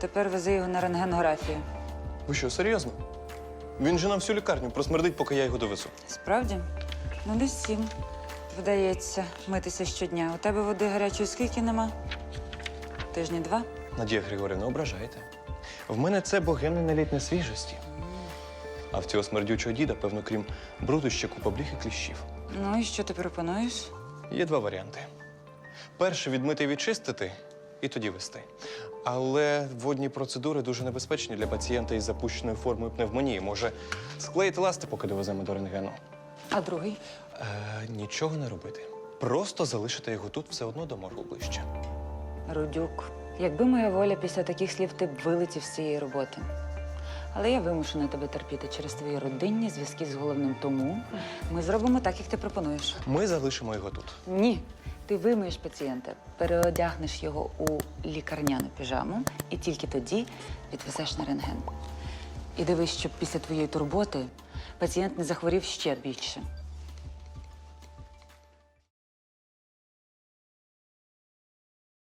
Тепер вези його на рентгенографію. Ви що, серйозно? Він же на всю лікарню просмердить, поки я його довезу. Справді? Ну, десь сім. Вдається митися щодня. У тебе води гарячої скільки нема? Тижні два? Надія Григорівна, ображаєте. В мене це богемний наліт несвіжості. А в цього смердючого діда, певно, крім бруду, ще купа бліх і кліщів. Ну і що ти пропонуєш? Є два варіанти: перший відмити і відчистити, і тоді вести. Але водні процедури дуже небезпечні для пацієнта із запущеною формою пневмонії. Може склеїти ласти, поки довеземо до рентгену. А другий? Е, нічого не робити. Просто залишити його тут все одно до моргу ближче. Рудюк. Якби моя воля після таких слів ти б вилетів з цієї роботи. Але я вимушена тебе терпіти через твої родинні зв'язки з головним. Тому ми зробимо так, як ти пропонуєш. Ми залишимо його тут. Ні. Ти вимиєш пацієнта, переодягнеш його у лікарняну піжаму і тільки тоді відвезеш на рентген. І дивись, щоб після твоєї турботи пацієнт не захворів ще більше.